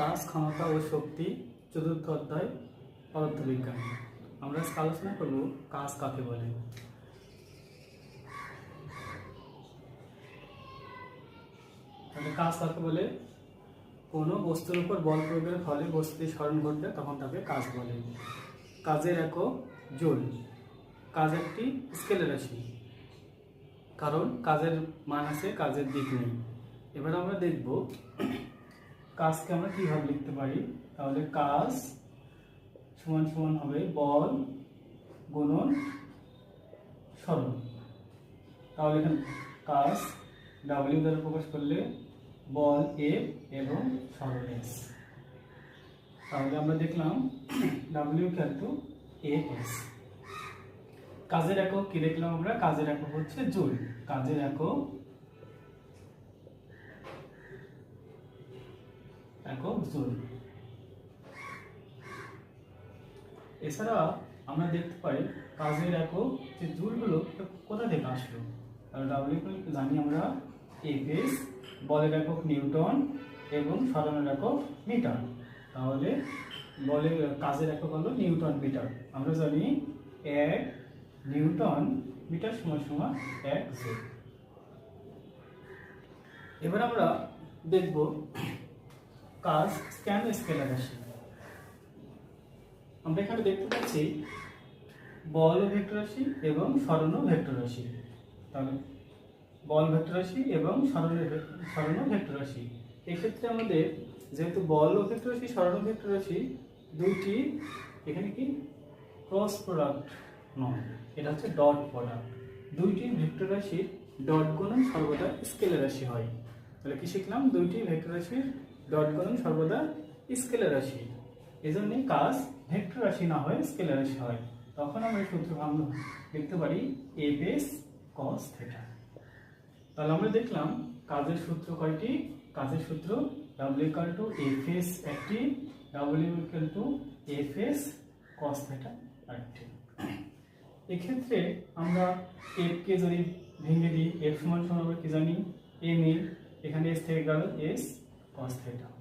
কাজ ক্ষমতা ও শক্তি, চতুর্থ অধ্যায়, পদার্থবিজ্ঞান। আমরা আলোচনা করব কাজ কাকে বলে। কাজ কাকে বলে? কোনো বস্তুর উপর বল প্রয়োগের ফলে বস্তুটি স্মরণ ঘটলে তখন তাকে কাজ বলে। কাজের একক জুল কাজ একটি স্কেলের রাশি। কারণ কাজের মান আছে, কাজের দিক নেই। এবার আমরা দেখব কাজকে আমরা কীভাবে লিখতে পারি? তাহলে কাজ সমান সমান হবে বল গুণন সরণ। তাহলে এখানে কাজ ডাব্লিউ দ্বারা প্রকাশ করলে বল এ এবং সরণ এস তাহলে আমরা দেখলাম ডাব্লিউ কিন্তু এস কাজের একক কি দেখলাম আমরা? কাজের একক হচ্ছে জুল কাজের একক একক জুল এছাড়া আমরা দেখতে পাই কাজের একক যে জুলগুলো কোথা থেকে আসলো? ডাব্লিউ জানি আমরা এপিএস বলের একক নিউটন এবং সরণের একক মিটার। তাহলে বলের কাজের একক হলো নিউটন মিটার। আমরা জানি এক নিউটন মিটার সমান সমান এক জুল। এবার আমরা দেখব কাজ কেন স্কেলার রাশি আমরা এখানে দেখতে পাচ্ছি বল ভেক্টর রাশি এবং সরণ ভেক্টর রাশি। তাহলে বল ভেক্টর রাশি এবং সরণের সরণ ভেক্টর রাশি। এক্ষেত্রে আমাদের যেহেতু বল ও ভেক্টর রাশি সরণ ভেক্টর রাশি দুইটি এখানে কি? ক্রস প্রোডাক্ট নয়। এটা হচ্ছে ডট প্রোডাক্ট দুইটি ভেক্টর রাশির ডট গুণন সর্বদা স্কেলার রাশি হয়। তাহলে কি শিখলাম? দুইটি ভেক্টর রাশির ডট গুণন সর্বদা স্কেলার রাশি। এজন্য কাজ ভেক্টর রাশি না হয় স্কেলার রাশি হয়। তখন আমরা সূত্র আমরা লিখতে পারি এ বেস কস থেটা তাহলে আমরা দেখলাম কাজের সূত্র কয়টি? কাজের সূত্র W equal to F S একটি W equal to F S cos theta আরেকটি। এক্ষেত্রে আমরা এফ কে যদি ভেঙে দিই এফ সমান সমান আমরা কি জানি? এম এ এখানে এস থেকে গেল এস কস থেটা